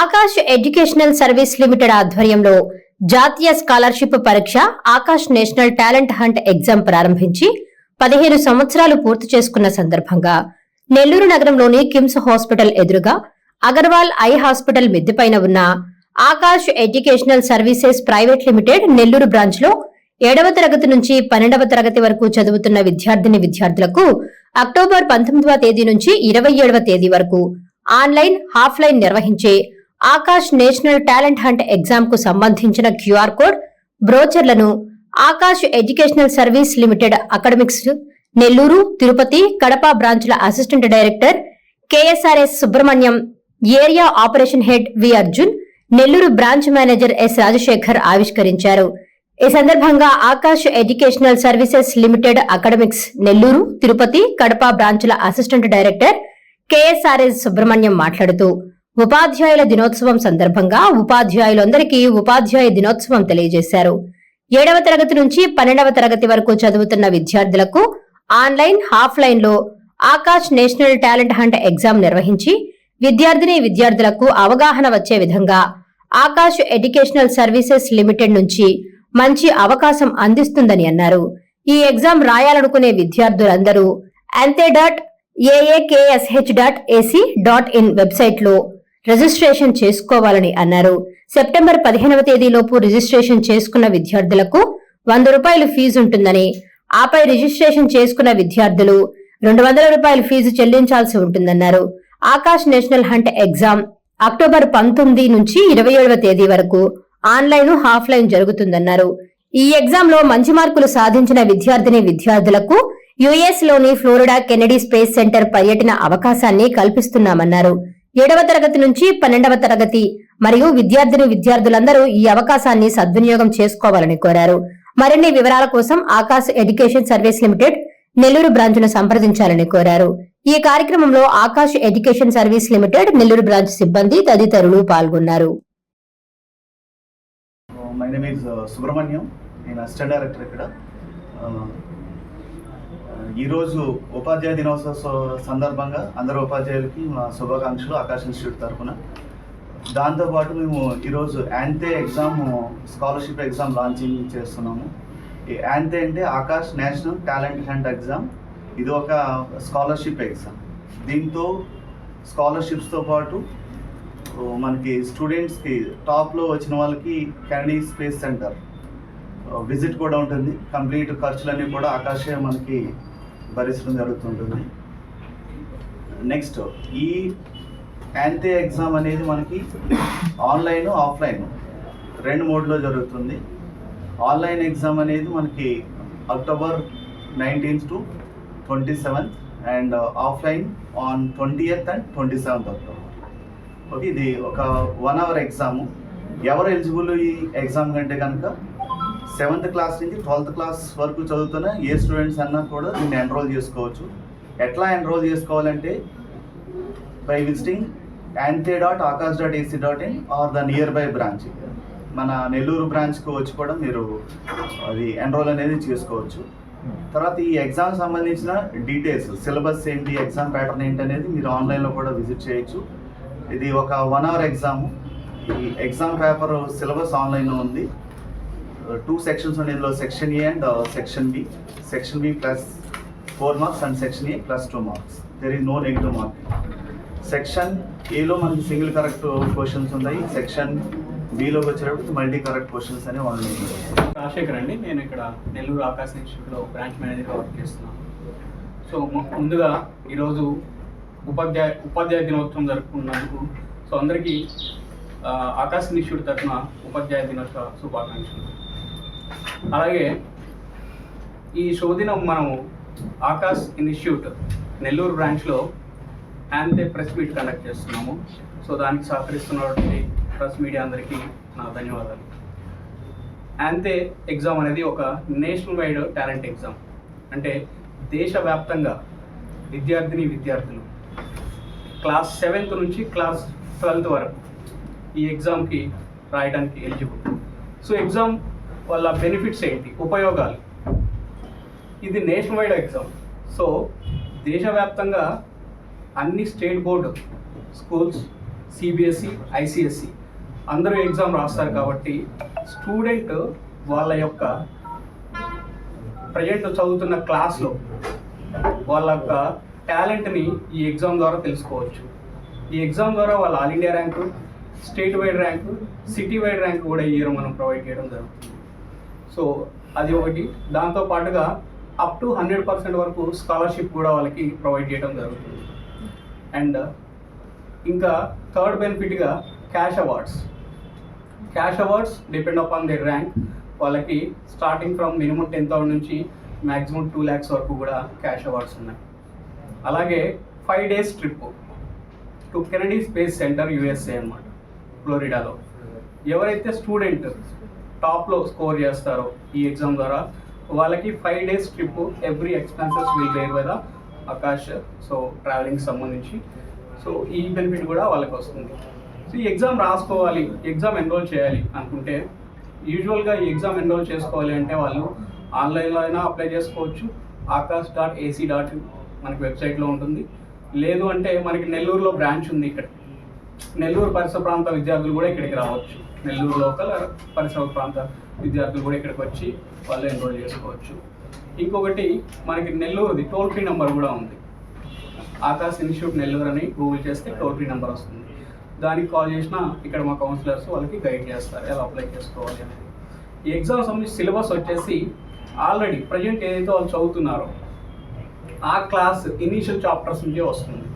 Akash educational service limited ఆధ్వర్యంలో జాతీయ scholarship పరీక్ష Aakash national talent hunt exam ప్రారంభించి పదిహేను సంవత్సరాలు పూర్తి చేసుకున్న సందర్భంగా నెల్లూరు నగరంలోని కిమ్స్ హాస్పిటల్ ఎదురుగా అగర్వాల్ ఐ హాస్పిటల్ మిద్దెపైన ఉన్న Aakash educational services private limited Nellore బ్రాంచ్లో ఏడవ తరగతి నుంచి పన్నెండవ తరగతి వరకు చదువుతున్న విద్యార్థిని విద్యార్థులకు అక్టోబర్ పంతొమ్మిదవ తేదీ నుంచి ఇరవై ఏడవ తేదీ వరకు ఆన్లైన్ హాఫ్లైన్ నిర్వహించే ఆకాష్ నేషనల్ టాలెంట్ హంట్ ఎగ్జామ్కు సంబంధించిన QR code బ్రోచర్లను Aakash educational service limited academics Nellore Tirupati Kadapa బ్రాంచ్ల assistant director KSRS Subrahmanyam area operation head V Arjun Nellore branch manager S Rajasekhar ఆవిష్కరించారు. ఈ సందర్భంగా Aakash educational services limited academics Nellore Tirupati Kadapa బ్రాంచ్ల assistant director KSRS Subrahmanyam మాట్లాడుతూ ఉపాధ్యాయుల దినోత్సవం సందర్భంగా ఉపాధ్యాయులందరికీ ఉపాధ్యాయ దినోత్సవం తెలియజేశారు. ఏడవ తరగతి నుంచి పన్నెండవ తరగతి వరకు చదువుతున్న విద్యార్థులకు ఆన్లైన్ ఆఫ్లైన్లో Aakash national talent hunt exam నిర్వహించి విద్యార్థిని విద్యార్థులకు అవగాహన వచ్చే విధంగా ఆకాష్ ఎడ్యుకేషనల్ సర్వీసెస్ లిమిటెడ్ నుంచి మంచి అవకాశం అందిస్తుందని అన్నారు. ఈ ఎగ్జామ్ రాయాలనుకునే విద్యార్థులందరూ ANTHE dot A A K S H dot AC dot in వెబ్సైట్లో రిజిస్ట్రేషన్ చేసుకోవాలని అన్నారు. సెప్టెంబర్ పదిహేనవ తేదీలోపు రిజిస్ట్రేషన్ చేసుకున్న విద్యార్థులకు వంద రూపాయలు ఫీజు ఉంటుందని ఆపై రిజిస్ట్రేషన్ చేసుకున్న విద్యార్థులు రెండు వందల రూపాయలు ఫీజు చెల్లించాల్సి ఉంటుందన్నారు. Aakash national hunt exam October పంతొమ్మిది నుంచి ఇరవై ఏడవ తేదీ వరకు ఆన్లైన్ ఆఫ్లైన్ జరుగుతుందన్నారు. ఈ ఎగ్జామ్లో మంచి మార్కులు సాధించిన విద్యార్థిని విద్యార్థులకు యుఎస్లోని ఫ్లోరిడా కెనడీ స్పేస్ సెంటర్ పర్యటన అవకాశాన్ని కల్పిస్తున్నామన్నారు. ఏడవ తరగతి నుంచి పన్నెండవ తరగతి మరియు విద్యార్థిని విద్యార్థులందరూ ఈ అవకాశాన్ని సద్వినియోగం చేసుకోవాలని కోరారు. మరిన్ని వివరాల కోసం Aakash education service limited Nellore బ్రాంచ్ను సంప్రదించాలని కోరారు. ఈ కార్యక్రమంలో Aakash education service limited Nellore branch సిబ్బంది తదితరులు పాల్గొన్నారు. మై నేమ్ సుబ్రహ్మణ్యం నేను అసిస్టెంట్ డైరెక్టర్ ఇక్కడ. ఈరోజు ఉపాధ్యాయ దినోత్సవ స- సందర్భంగా అందరు ఉపాధ్యాయులకి మా శుభాకాంక్షలు ఆకాశ ఇన్స్టిట్యూట్ తరఫున. దాంతోపాటు మేము ఈరోజు ANTHE exam scholarship exam launching చేస్తున్నాము. ఈ యాంతే అంటే Aakash national talent hunt exam. ఇది ఒక స్కాలర్షిప్ ఎగ్జామ్. దీంతో స్కాలర్షిప్స్తో పాటు మనకి స్టూడెంట్స్కి టాప్లో వచ్చిన వాళ్ళకి కెనడీ స్పేస్ సెంటర్ విజిట్ కూడా ఉంటుంది. కంప్లీట్ ఖర్చులన్నీ కూడా ఆకాశే మనకి భరించడం జరుగుతుంటుంది. నెక్స్ట్ ఈ యాంతే ఎగ్జామ్ అనేది మనకి ఆన్లైన్ ఆఫ్లైన్ రెండు మోడ్లో జరుగుతుంది. ఆన్లైన్ ఎగ్జామ్ అనేది మనకి October nineteenth to twenty seventh and offline on twenty eighth and twenty seventh October okay ఇది ఒక వన్ అవర్ ఎగ్జాము ఎవరు ఎలిజిబుల్ ఈ ఎగ్జామ్ కంటే కనుక? సెవెంత్ క్లాస్ నుంచి ట్వెల్త్ క్లాస్ వరకు చదువుతున్న ఏ స్టూడెంట్స్ అన్నా కూడా దీన్ని ఎన్రోల్ చేసుకోవచ్చు. ఎట్లా ఎన్రోల్ చేసుకోవాలంటే by visiting ANTHE dot Aakash dot AC dot in or the nearby branch మన నెల్లూరు బ్రాంచ్కి వచ్చి కూడా మీరు అది ఎన్రోల్ అనేది చేసుకోవచ్చు. తర్వాత ఈ ఎగ్జామ్ సంబంధించిన డీటెయిల్స్ సిలబస్ ఏంటి ఎగ్జామ్ ప్యాటర్న్ ఏంటి అనేది మీరు ఆన్లైన్లో కూడా విజిట్ చేయొచ్చు. ఇది ఒక వన్ అవర్ ఎగ్జామ్ ఈ ఎగ్జామ్ పేపర్ సిలబస్ ఆన్లైన్లో ఉంది. టూ సెక్షన్స్ ఉన్నాయి ఇందులో section A and section B section B plus four marks and section A plus two marks there is no negative mark section ఏలో మనకి సింగిల్ కరెక్ట్ క్వశ్చన్స్ ఉన్నాయి. Section బిలోకి వచ్చేటప్పుడు multi correct questions అనేవి ఉన్నాయి. రాజశేఖర్ అండి నేను ఇక్కడ నెల్లూరు ఆకాశ ఇన్స్టిట్యూట్లో బ్రాంచ్ మేనేజర్గా వర్క్ చేస్తున్నాను. సో ముందుగా ఈరోజు ఉపాధ్యాయ ఉపాధ్యాయ దినోత్సవం జరుపుకున్నందుకు సో అందరికీ ఆకాశ ఆకాశ్ ఇన్స్టిట్యూట్ తరఫున ఉపాధ్యాయ దినోత్సవ శుభాకాంక్షలు. అలాగే ఈ శుభదినం మనము ఆకాశ్ ఇన్స్టిట్యూట్ నెల్లూరు బ్రాంచ్లో యాంతే ప్రెస్ మీట్ కండక్ట్ చేస్తున్నాము. సో దానికి సహకరిస్తున్నటువంటి ప్రెస్ మీడియా అందరికీ నా ధన్యవాదాలు. యాంతే ఎగ్జామ్ అనేది ఒక నేషనల్ వైడ్ టాలెంట్ ఎగ్జామ్ అంటే దేశవ్యాప్తంగా విద్యార్థిని విద్యార్థులు. క్లాస్ సెవెంత్ నుంచి క్లాస్ ట్వెల్త్ వరకు ఈ ఎగ్జామ్కి రాయడానికి ఎలిజిబుల్. సో ఎగ్జామ్ వాళ్ళ బెనిఫిట్స్ ఏంటి? ఉపయోగాలు. ఇది నేషనల్ వైడ్ ఎగ్జామ్ సో దేశవ్యాప్తంగా అన్ని state board schools CBSE ICSE అందరూ ఎగ్జామ్ రాస్తారు కాబట్టి స్టూడెంట్ వాళ్ళ యొక్క ప్రజెంట్ చదువుతున్న క్లాస్లో వాళ్ళ యొక్క టాలెంట్ని ఈ ఎగ్జామ్ ద్వారా తెలుసుకోవచ్చు. ఈ ఎగ్జామ్ ద్వారా వాళ్ళ all India rank state wide rank city wide rank కూడా ఈ ఇయర్ మనం ప్రొవైడ్ చేయడం జరుగుతుంది. సో అది ఒకటి. దాంతో పాటుగా అప్ టు హండ్రెడ్ పర్సెంట్ వరకు స్కాలర్షిప్ కూడా వాళ్ళకి ప్రొవైడ్ చేయడం జరుగుతుంది. అండ్ ఇంకా third బెనిఫిట్గా cash awards cash awards depend upon the rank వాళ్ళకి starting from minimum ten thousand నుంచి మ్యాక్సిమం టూ ల్యాక్స్ వరకు కూడా క్యాష్ అవార్డ్స్ ఉన్నాయి. అలాగే five days trip to Kennedy space center USA అన్నమాట ఫ్లోరిడాలో ఎవరైతే స్టూడెంట్ టాప్లో స్కోర్ చేస్తారో ఈ ఎగ్జామ్ ద్వారా. వాళ్ళకి five days trip every expenses will bear by the Aakash so travelling సంబంధించి. సో ఈ బెనిఫిట్ కూడా వాళ్ళకి వస్తుంది. సో ఈ ఎగ్జామ్ రాసుకోవాలి ఎగ్జామ్ ఎన్రోల్ చేయాలి అనుకుంటే యూజువల్గా ఈ ఎగ్జామ్ ఎన్రోల్ చేసుకోవాలి అంటే వాళ్ళు ఆన్లైన్లో అయినా అప్లై చేసుకోవచ్చు. ఆకాష్ డాట్ ఏసీ డాట్ మనకి వెబ్సైట్లో ఉంటుంది. లేదు అంటే మనకి నెల్లూరులో బ్రాంచ్ ఉంది ఇక్కడ. నెల్లూరు పరిసర ప్రాంత విద్యార్థులు కూడా ఇక్కడికి రావచ్చు. నెల్లూరు లోకల్ పరిసర ప్రాంత విద్యార్థులు కూడా ఇక్కడికి వచ్చి వాళ్ళు ఎన్రోల్ చేసుకోవచ్చు. ఇంకొకటి మనకి నెల్లూరుది టోల్ ఫ్రీ నెంబర్ కూడా ఉంది. ఆకాశ్ ఇన్స్టిట్యూట్ నెల్లూరు అని గూగుల్ చేస్తే టోల్ ఫ్రీ నెంబర్ వస్తుంది. దానికి కాల్ చేసినా ఇక్కడ మా కౌన్సిలర్స్ వాళ్ళకి గైడ్ చేస్తారు. ఎలా అప్లై చేసుకోవాలి అనేది. ఈ ఎగ్జామ్ సంబంధించి సిలబస్ వచ్చేసి ఆల్రెడీ ప్రజెంట్ ఏదైతే వాళ్ళు చదువుతున్నారో ఆ క్లాస్ ఇనీషియల్ చాప్టర్స్ నుంచే వస్తుంది.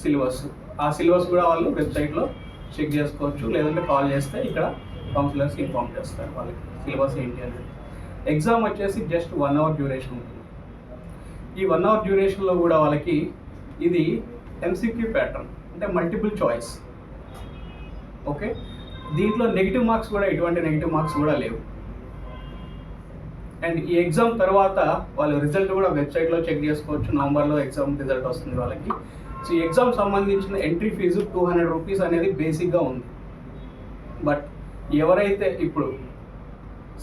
సిలబస్ ఆ సిలబస్ కూడా వాళ్ళు వెబ్సైట్లో చెక్ చేసుకోవచ్చు. లేదంటే కాల్ చేస్తే ఇక్కడ కౌన్సిలర్స్ ఇన్ఫామ్ చేస్తారు వాళ్ళకి సిలబస్ ఏంటి అనేది. ఎగ్జామ్ వచ్చేసి జస్ట్ వన్ అవర్ డ్యూరేషన్ ఉంటుంది. ఈ వన్ అవర్ డ్యూరేషన్లో కూడా వాళ్ళకి ఇది ఎంసీక్యూ ప్యాటర్న్ అంటే మల్టిపుల్ చాయిస్. ఓకే? దీంట్లో నెగిటివ్ మార్క్స్ కూడా ఎటువంటి నెగిటివ్ మార్క్స్ కూడా లేవు. అండ్ ఈ ఎగ్జామ్ తర్వాత వాళ్ళు రిజల్ట్ కూడా వెబ్సైట్లో చెక్ చేసుకోవచ్చు. నవంబర్లో ఎగ్జామ్ రిజల్ట్ వస్తుంది వాళ్ళకి. సో ఈ ఎగ్జామ్ సంబంధించిన entry fee two hundred rupees అనేది బేసిక్గా ఉంది. బట్ ఎవరైతే ఇప్పుడు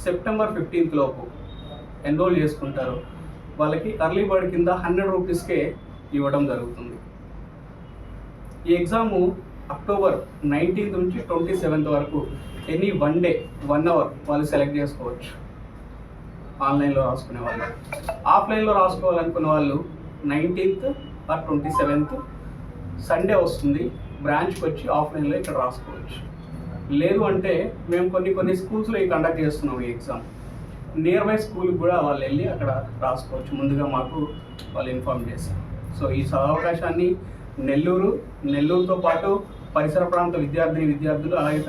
సెప్టెంబర్ ఫిఫ్టీన్త్ లోపు ఎన్రోల్ చేసుకుంటారో వాళ్ళకి అర్లీ బర్డ్ కింద హండ్రెడ్ రూపీస్కే ఇవ్వడం జరుగుతుంది. ఈ ఎగ్జాము అక్టోబర్ నైన్టీన్త్ నుంచి ట్వంటీ సెవెంత్ వరకు any one day one hour వాళ్ళు సెలెక్ట్ చేసుకోవచ్చు. ఆన్లైన్లో రాసుకునే వాళ్ళు. ఆఫ్లైన్లో రాసుకోవాలనుకునే వాళ్ళు nineteenth or twenty seventh Sunday వస్తుంది. బ్రాంచ్కి వచ్చి ఆఫ్లైన్లో ఇక్కడ రాసుకోవచ్చు. లేదు అంటే మేము కొన్ని కొన్ని స్కూల్స్లో ఈ కండక్ట్ చేస్తున్నాం ఈ ఎగ్జామ్. నియర్ బై స్కూల్కి కూడా వాళ్ళు వెళ్ళి అక్కడ రాసుకోవచ్చు. ముందుగా మాకు వాళ్ళు ఇన్ఫార్మ్ చేశారు. సో ఈ సదవకాశాన్ని నెల్లూరు నెల్లూరుతో పాటు పరిసర ప్రాంత విద్యార్థిని విద్యార్థులు అలాగే